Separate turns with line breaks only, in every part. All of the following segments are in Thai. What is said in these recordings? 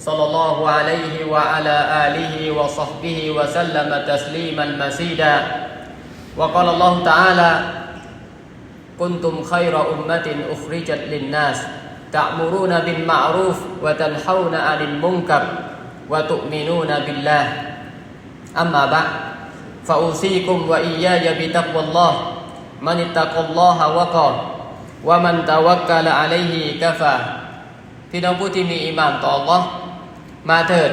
صلى الله عليه وعلى آله وصحبه وسلم تسليما مزيدا. وقال الله تعالى كنتم خير أمة أخرجت للناس تأمرون بالمعروف وتنحون عن المنكر وتؤمنون بالله. أما بعد فأوصيكم وإياي بتقوى الله. من اتقى الله وقى ومن توكل عليه كفى. في نبوتي إيمان الله มาเถิด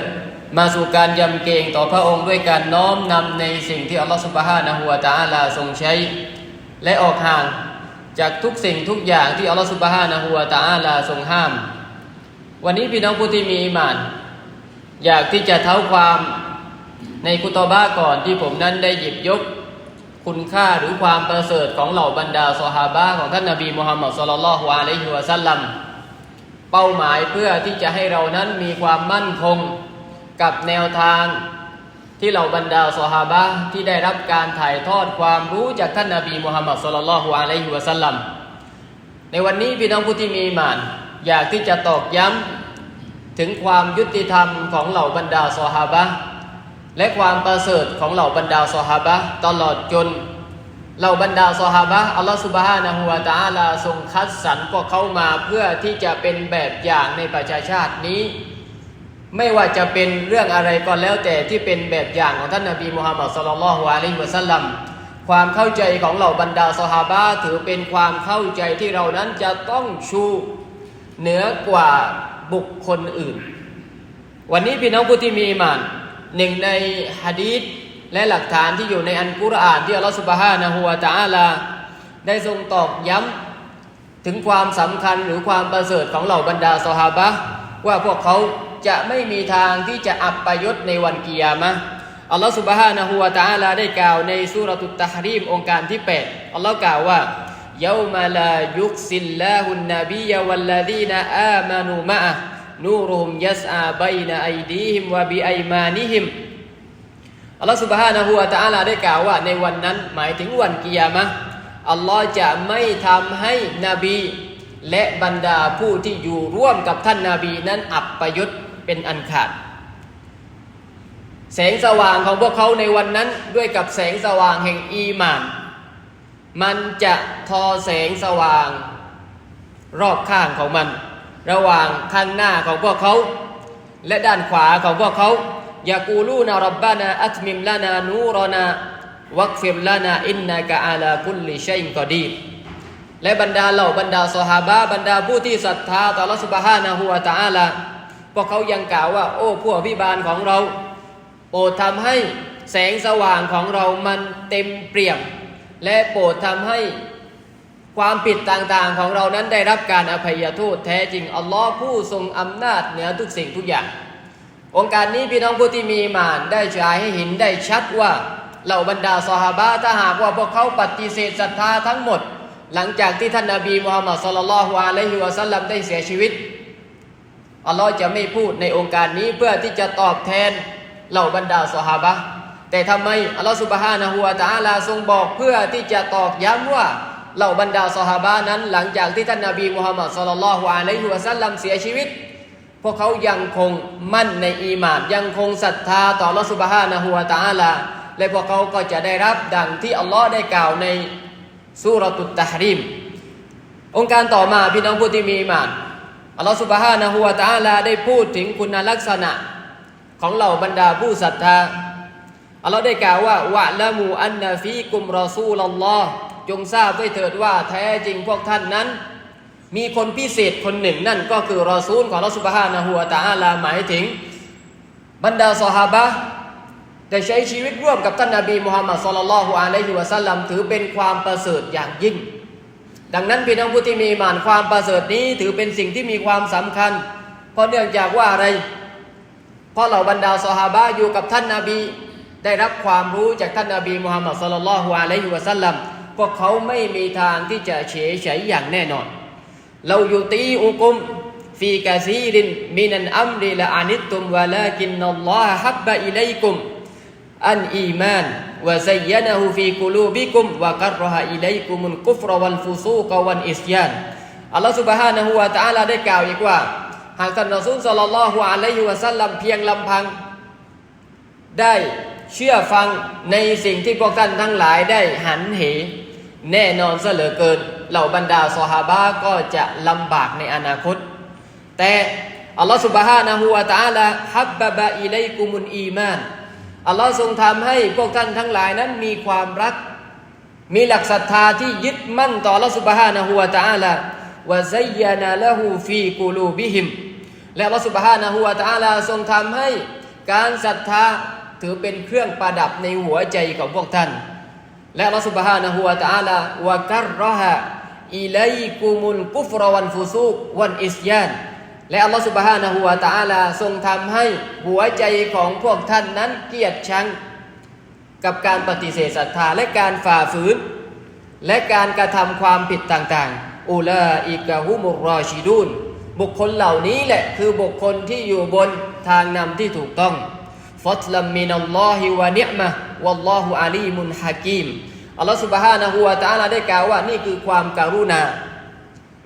มาสู่การยำเกรงต่อพระองค์ด้วยการน้อมนำในสิ่งที่อัลลอฮฺสุบฮานะฮูวะตะอาลาทรงใช้ และออกห่างจากทุกสิ่งทุกอย่างที่อัลลอฮฺสุบฮานะฮูวะตะอาลาทรงห้าม วันนี้พี่น้องผู้ที่มีอิมาน อยากที่จะเท้าความในคุตบะก่อนที่ผมนั้นได้หยิบยกคุณค่าหรือความประเสริฐของเหล่าบรรดาซอฮาบะของท่านนาบีมุฮัมมัดสุลลัลลอฮุอะลัยฮิวะสัลลัม เป้าหมายเพื่อที่จะให้เรานั้นมีความมั่นคงกับแนวทางที่เหล่าบรรดาซอฮาบะที่ได้รับการถ่ายทอดความรู้จากท่านนาบีมุฮัมมัดสุลลัลลอฮุอะลัยฮิวะสัลลัมในวันนี้พี่น้องผู้ที่มีมาน อยากที่จะตอกย้ำถึงความยุติธรรมของเหล่าบรรดาซอฮาบะและความประเสริฐของเหล่าบรรดาซอฮาบะตลอดจน เหล่าบรรดาซอฮาบะอัลลอฮฺสุบฮานะฮูวาตาลาทรงคัดสรรพวกเขามาเพื่อที่จะเป็นแบบอย่างในประชาชาตินี้ ไม่ว่าจะเป็นเรื่องอะไรก็แล้วแต่ที่เป็นแบบอย่างของท่านนบีมุฮัมมัดสุลลัลฮุอะลัยฮิวะสัลลัมความเข้าใจของเหล่าบรรดาซอฮาบะถือเป็นความเข้าใจที่เรานั้นจะต้องชูเหนือกว่าบุคคลอื่น วันนี้พี่น้องผู้ที่มีมานหนึ่งในฮะดีษ และหลักฐานที่อยู่ในอันกุรอานที่อัลลอฮฺสุบฮานะฮูวาตาลา ได้ทรงตอกย้ำถึงความสำคัญหรือความประเสริฐของเหล่าบรรดาสฮาบะว่าพวกเขาจะไม่มีทางที่จะอับปยศในวันกิยามะอัลลอฮฺสุบฮานะฮูวาตาลาได้กล่าวในสุรตุตะฮรีมองค์การที่8อัลลอฮ์กล่าวว่าเยามาลายุกซิลลาหุนนบียาวัลลาดีนอามานูมะนูรุมยัสอาบัยนไอดีฮิมวะบิไอมานิฮิม อัลลอฮฺสุบฮานะฮูวาตะอาลาได้กล่าวว่า ในวันนั้นหมายถึงวันกิยามะอัลลอฮ์จะไม่ทำให้นบี และบรรดาผู้ที่อยู่ร่วมกับท่านนาบีนั้นอับประยุทธ์เป็นอันขาด แสงสว่างของพวกเขาในวันนั้นด้วยกับแสงสว่างแห่งอีมาน มันจะทอแสงสว่าง รอบข้างของมัน ระหว่างข้างหน้าของพวกเขา และด้านขวาของพวกเขา ยากูลูนารับบานาอัตมิมลานานูรนาวักฟิมลานาอินนากะอาลาคุลลิชัยกอดีและบรรดาเหล่าบรรดาสหาบะบรรดาผู้ที่ศรัทธาต่อรัสุบฮานะฮูวาตาอาลาพวกเขายังกล่าวว่า โอ้พวกพิบาลของเรา โปรดทำให้แสงสว่างของเรามันเต็มเปี่ยม และโปรดทำให้ความผิดต่างๆของเรานั้นได้รับการอภัยโทษแท้จริงอัลลอฮ์ผู้ทรงอำนาจเหนือทุกสิ่งทุกอย่าง องค์การนี้พี่น้องผู้ที่มีมานได้ฉายให้เห็นได้ชัดว่าเหล่าบรรดาสหบะถ้าหากว่าพวกเขาปฏิเสธศรัทธาทั้งหมด หลังจากที่ท่านนาบีมุฮัมมัดสุลลัลฮุอะลัยฮิวะสัลลัมได้เสียชีวิตอัลลอฮ์จะไม่พูดในองค์การนี้เพื่อที่จะตอบแทนเหล่าบรรดาสหบะแต่ทำไมอัลลอฮ์สุบฮานะฮูวะตะอาลาทรงบอกเพื่อที่จะตอกย้ำว่าเหล่าบรรดาสหบะนั้น หลังจากที่ท่านนาบีมุฮัมมัดสุลลัลฮุอะลัยฮิวะสัลลัมเสียชีวิต พวกเขายังคงมั่นในอีหมานยังคงศรัทธาต่อลอสุบฮานะฮูวาตาอาลา และพวกเขาก็จะได้รับดังที่อัลลอฮ์ได้กล่าวในสุรตุตตะฮริม องค์การต่อมาพี่น้องผู้ที่มีอีหมานอัลลอฮ์สุบฮานะฮูวาตาอาลาได้พูดถึงคุณลักษณะของเหล่าบรรดาผู้ศรัทธาอัลลอฮ์ได้กล่าวว่าวะละมูอันนาฟีกุมรอซูลอัลลอฮ์จงทราบไว้เถิดว่าแท้จริงพวกท่านนั้น มีคนพิเศษคนหนึ่งนั่นก็คือรอซูลของลอสุบฮานะฮูวตาอาลาหมายถึง บรรดาสหาบะได้ใช้ชีวิตร่วมกับท่านนาบีมุฮัมมัดสุลลัลฮุอะลัยฮิวะสัลลัมถือเป็นความประเสริฐอย่างยิ่ง ดังนั้นพี่น้องผู้ที่มีมานความประเสริฐนี้ถือเป็นสิ่งที่มีความสำคัญ เพราะเนื่องจากว่าอะไร เพราะเหล่าบรรดาสหาบะอยู่กับท่านนาบี ได้รับความรู้จากท่านนบีมุฮัมมัดสุลลัลฮุอะลัยฮิวะสัลลัมพวกเขาไม่มีทางที่จะเฉยเฉยอย่างแน่นอน เราอยู่ตีอุกุมฟีกาซีรินมินันอัมริละอานิตตุมวะลากินนัลลอฮะฮับบะอิลัยกุมอันอีมานวะซัยยนะฮูฟีกุลูบิกุมวะกัรรฮะอิลัยกุมุลกุฟรวัลฟุซูกวัลอิสยานอัลลอฮฺ سبحانه และ تعالى ได้กล่าวอีกว่า หากท่านรอซูลศ็อลลัลลอฮุอะลัยฮิวะสัลลัมเพียงลำพัง ได้เชื่อฟังในสิ่งที่พวกท่านทั้งหลายได้หันเห แน่นอนซะเหลือเกิน เหล่าบรรดาซอฮาบะก็จะลำบากในอนาคต แต่อัลลอฮฺสุบฮานะฮูวะตาลาฮับบะบะอิลัยกุมุนอีมานอัลลอฮ์ทรงทำให้พวกท่านทั้งหลายนั้นมีความรัก มีหลักศรัทธาที่ยึดมั่นต่ออัลลอฮฺสุบฮานะฮูวะตาลาวะซัยยานาละฮูฟีกูลูบิฮิมและอัลลอฮฺสุบฮานะฮูวะตาลาทรงทำให้การศรัทธาถือเป็นเครื่องประดับในหัวใจของพวกท่าน และอัลลอฮฺสุบฮานะฮูวะตาลาวะกัรรอฮะ อิลัยกุมุลกุฟรวันฟุซูกวันอิสยานและอัลลอฮฺสุบฮานะฮูวะตาลาทรงทำให้หัวใจของพวกท่านนั้นเกลียดชัง กับการปฏิเสธศรัทธาและการฝ่าฝืน และการกระทำความผิดต่างๆอุลาอิกะฮุมุรรอชิดูนบุคคลเหล่านี้แหละคือบุคคลที่อยู่บนทางนำที่ถูกต้องฟัตลัมมินัลลอฮิวะเนิมะวัลลอฮุอาลีมุนฮะกีม อัลลอฮฺสุบฮานะฮูวะตาลาได้กล่าวว่านี่คือความการุณา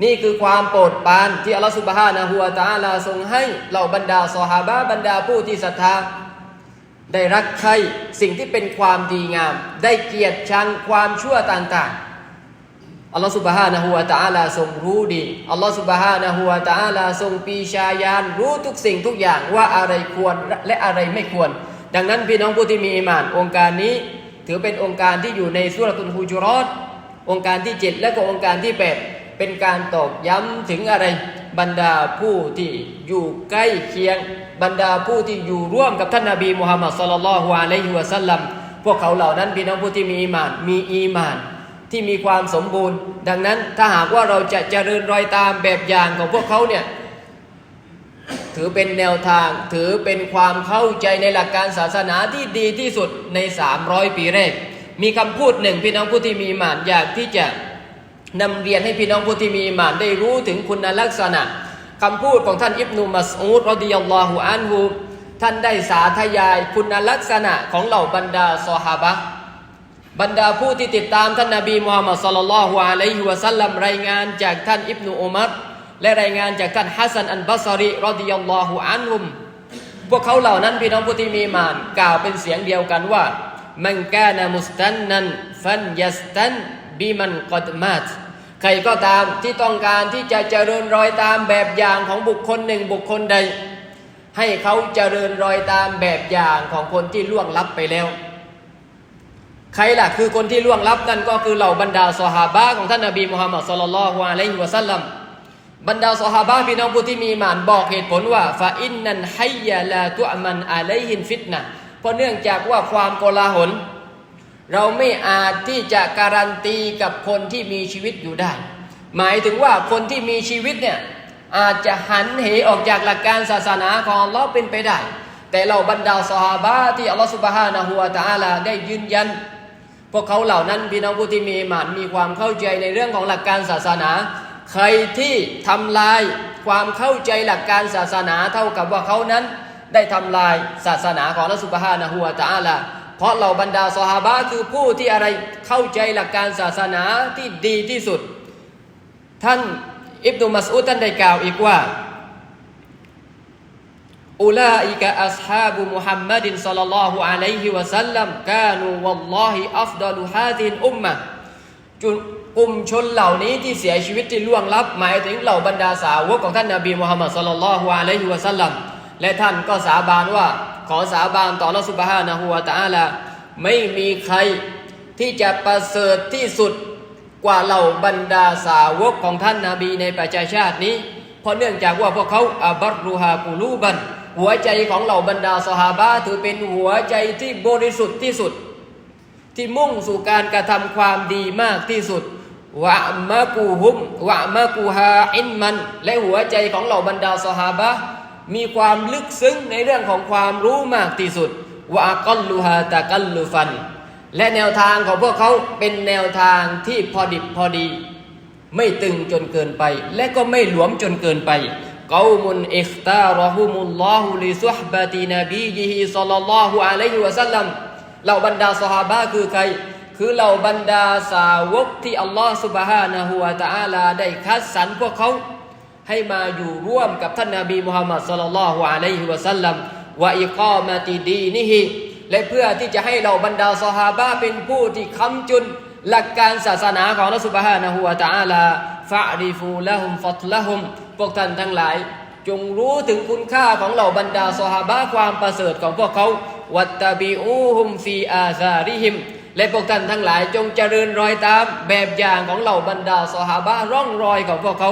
นี่คือความโปรดปรานที่อัลลอฮฺสุบฮานะฮูวะตาลาทรงให้เหล่าบรรดาซอฮาบะบรรดาผู้ที่ศรัทธาได้รักใครสิ่งที่เป็นความดีงาม ได้เกียรติชังความชั่วต่างๆอัลลอฮฺสุบฮานะฮูวะตาลาทรงรู้ดีอัลลอฮฺสุบฮานะฮูวะตาลาทรงปีชาญาณรู้ทุกสิ่งทุกอย่างว่าอะไรควรและอะไรไม่ควร ดังนั้นพี่น้องผู้ที่มีอิมานองค์การนี้ ถือเป็นองค์การที่อยู่ในสุรตุลฮูจุรอตองค์การที่เจ็ดและก็องค์การที่แปดเป็นการตอกย้ำถึงอะไรบรรดาผู้ที่อยู่ใกล้เคียง บรรดาผู้ที่อยู่ร่วมกับท่านนาบีมุฮัมมัดสุลลัลลอฮุอะลัยฮิวะสัลลัมพวกเขาเหล่านั้นพี่น้องผู้ที่มีอีมาน มีอีมาน ที่มีความสมบูรณ์ ดังนั้นถ้าหากว่าเราจะเจริญรอยตามแบบอย่างของพวกเขาเนี่ย ถือเป็นแนวทางถือเป็นความเข้าใจในหลักการศาสนาที่ดีที่สุดใน 300 ปีแรก มีคำพูดหนึ่งพี่น้องผู้ที่มีอิมานอยากที่จะนำเรียนให้พี่น้องผู้ที่มีอิมานได้รู้ถึงคุณลักษณะคำพูดของท่านอิบนุมัสอูดรดิยัลลอฮุอันฮูท่านได้สาธยายคุณลักษณะของเหล่าบรรดาซอฮาบะบรรดาผู้ที่ติดตามท่านนาบีมุฮัมมัดสลลัลลอฮุอะลัยฮิวะสัลลัมรายงานจากท่านอิบนุอุมัร และรายงานจากท่านฮัสซันอันบัสรีรอดิยัลลอฮุอันุม พวกเขาเหล่านั้นพี่น้องผู้ที่มีมานกล่าวเป็นเสียงเดียวกันว่า มันกานามุสตันนันฟันยัสตันบิมันกอดมาตใครก็ตามที่ต้องการที่จะเจริญรอยตามแบบอย่างของบุคคลหนึ่งบุคคลใด ให้เขาเจริญรอยตามแบบอย่างของคนที่ล่วงลับไปแล้ว ใครล่ะคือคนที่ล่วงลับนั่นก็คือเหล่าบรรดาซอฮาบะของท่านนบีมุฮัมมัดสุลลัลลอฮุอะลัยฮิวะสัลลัม บรรดาสหาบะพี่น้องผู้ที่มีมานบอกเหตุผลว่าฟาอินนันไฮยาลาตุอมันอาลัยฮินฟิตนะเพราะเนื่องจากว่าความโกลาหล เราไม่อาจที่จะการันตีกับคนที่มีชีวิตอยู่ได้ หมายถึงว่าคนที่มีชีวิตเนี่ยอาจจะหันเหออกจากหลักการศาสนาของอัลลอฮ์เป็นไปได้ แต่เราบรรดาสหาบะที่อัลลอฮ์สุบฮานะฮูวะตาลาได้ยืนยัน พวกเขาเหล่านั้นพี่น้องผู้ที่มีมานมีความเข้าใจในเรื่องของหลักการศาสนา ใครที่ทำลายความเข้าใจหลักการศาสนาเท่ากับว่าเขานั้น ได้ทำลายศาสนาของละสุบฮานะฮูวตะอาลาเพราะเหล่าบรรดาสหาบะคือผู้ที่อะไรเข้าใจหลักการศาสนาที่ดีที่สุด ท่านอิบนุมัสอุดท่านได้กล่าวอีกว่าอุลาอิกะอัสฮาบุมุฮัมมัดินสัลลัลลอฮุอะลัยฮิวะสัลลัมกานูวัลลอฮิอัฟดัลุฮาดินอุมมะจุ กลุ่มชนเหล่านี้ที่เสียชีวิตที่ล่วงลับ หมายถึงเหล่าบรรดาสาวกของท่านนบีมุฮัมมัดสัลลัลลอฮุอะลัยฮิวะสัลลัมและท่านก็สาบานว่าขอสาบานต่อลลอฮฺสุบฮานะฮูวะตะอาลาไม่มีใครที่จะประเสริฐที่สุดกว่าเหล่าบรรดาสาวกของท่านนาบีในประชาชาตินี้ เพราะเนื่องจากว่าพวกเขาอับัรรูฮากูลูบัน หัวใจของเหล่าบรรดาสหาบะถือเป็นหัวใจที่บริสุทธิ์ที่สุด ที่มุ่งสู่การกระทำความดีมากที่สุด วะมะกูฮุมวะมะกูฮาอินมัน และหัวใจของเหล่าบรรดาสหาบะมีความลึกซึ้งในเรื่องของความรู้มากที่สุดวะอัลลูฮาตะกัลลูฟัน และแนวทางของพวกเขาเป็นแนวทางที่พอดิบพอดี ไม่ตึงจนเกินไป และก็ไม่หลวมจนเกินไปกอมุนอิคตารหุมุลลอฮุลิซุฮบะตินบียิฮิศ็อลลัลลอฮุอะลัยฮิวะซัลลัมเหล่าบรรดาสหาบะคือใคร คือเหล่าบรรดาสาวกที่อัลลอฮฺสุบฮานะฮูวะตะอาลาได้คัดสรรพวกเขาให้มาอยู่ร่วมกับท่านนาบีมุฮัมมัดศ็อลลัลลอฮุอะลัยฮิวะซัลลัมวะอิกอมะติดีนิฮิและเพื่อที่จะให้เหล่าบรรดาสหาบะเป็นผู้ที่ค้ำจุนหลักการศาสนาของอัลลอฮฺสุบฮานะฮูวะตะอาลาฟะริฟูละฮุมฟัตละฮุมพวกท่านทั้งหลาย จงรู้ถึงคุณค่าของเหล่าบรรดาสหาบะความประเสริฐของพวกเขา วัตตะบีอูฮุมฟีอาซาริฮิม และพวกท่านทั้งหลายจงเจริญรอยตาม แบบอย่างของเหล่าบรรดาสหาบะร่องรอยของพวกเขา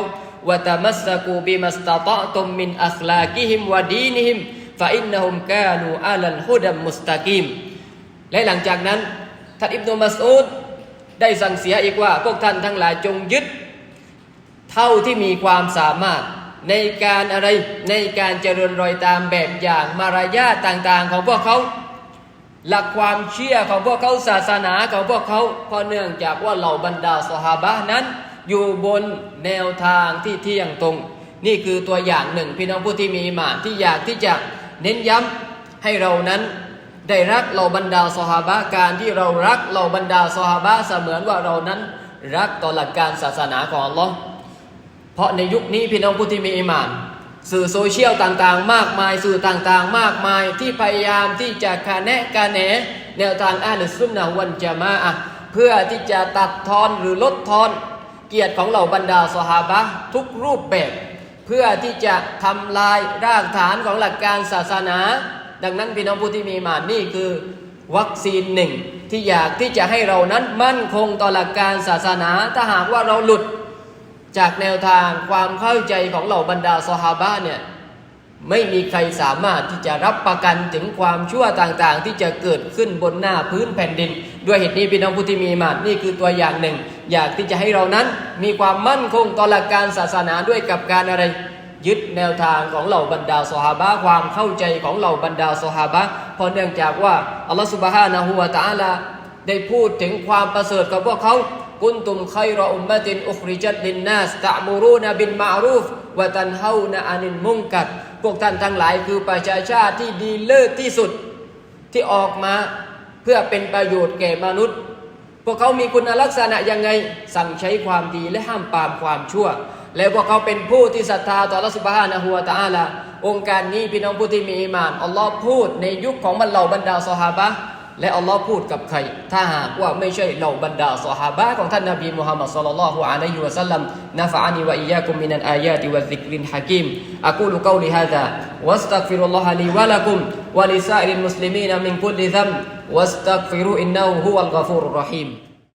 วะตะมัสกูบิมัสตะตะตุมมินอัคลากิฮิมวะดีนิฮิมฟะอินนะฮุมกานูอาลันฮุดัมมุสตะกีมและหลังจากนั้นท่านอิบนุมัสอูดได้สั่งเสียอีกว่าพวกท่านทั้งหลายจงยึด เท่าที่มีความสามารถในการอะไรในการเจริญรอยตามแบบอย่างมารยาทต่างๆ ของพวกเขา หลักความเชื่อของพวกเขาศาสนาของพวกเขาเพราะเนื่องจากว่าเหล่าบรรดาสหบะนั้น อยู่บนแนวทางที่เที่ยงตรง นี่คือตัวอย่างหนึ่ง พี่น้องผู้ที่มีมานที่อยากที่จะเน้นย้ำให้เรานั้นได้รักเหล่าบรรดาสหบะการที่เรารักเหล่าบรรดาสหบะเสมือนว่าเรานั้นรักต่อหลักการศาสนาของอัลลอฮ์เพราะในยุคนี้พี่น้องผู้ที่มีอิมาน สื่อโซเชียลต่างๆ มากมายสื่อต่างๆ มากมายที่พยายามที่จะคาแนะกาแหนแนวทางอาลสุนนะวันจามาอะเพื่อที่จะตัดทอนหรือลดทอนเกียรติของเหล่าบรรดาสหาบะทุกรูปแบบ เพื่อที่จะทำลายรากฐานของหลักการศาสนา ดังนั้นพี่น้องผู้ที่มีมานนี่คือวัคซีนหนึ่งที่อยากที่จะให้เรานั้นมั่นคงต่อหลักการศาสนาถ้าหากว่าเราหลุด จากแนวทางความเข้าใจของเหล่าบรรดาสหาบะเนี่ยไม่มีใครสามารถที่จะรับประกันถึงความชั่วต่างๆ ที่จะเกิดขึ้นบนหน้าพื้นแผ่นดิน ด้วยเหตุนี้พี่น้องผู้ที่มีมานนี่คือตัวอย่างหนึ่ง อยากที่จะให้เรานั้นมีความมั่นคงต่อหลักการศาสนาด้วยกับการอะไร ยึดแนวทางของเหล่าบรรดาสหาบะความเข้าใจของเหล่าบรรดาสหาบะเพราะเนื่องจากว่าอัลลอฮฺสุบฮานะฮูวะตะอาลาได้พูดถึงความประเสริฐของพวกเขา กุนตุมไครออุมมะตินอุคริจัดลินนาสตะมูรูนบินมารูฟวะตันเฮานะอานินมุงกัด พวกท่านทั้งหลายคือประชาชาติที่ดีเลิศที่สุดที่ออกมาเพื่อเป็นประโยชน์แก่มนุษย์ พวกเขามีคุณลักษณะยังไง สั่งใช้ความดีและห้ามปรามความชั่ว และพวกเขาเป็นผู้ที่ศรัทธาต่อรัสุบฮานะฮูวตะอาลาองค์การนี้พี่น้องผู้ที่มีอิมานอัลลอฮ์พูดในยุคของบรรเหล่าบรรดาสหาบะ และอัลลอฮ์พูดกับใคร ถ้าหากว่าไม่ใช่เหล่าบรรดาสหาบะห์ของท่านนบีมุฮัมมัดศ็อลลัลลอฮุอะลัยฮิวะสัลลัมนะฟะอานีวะอียากุมมินัลอายาติวะซิกรินฮะกีมอะกูลุกอลิฮาซาวัสตักฟิรุลลอฮะลีวะละกุมวะลิซาอิริลมุสลิมีนมินกุลลิซัมวัสตักฟิรุอินนะฮูฮุวัลกอฟูรุรเราะฮีม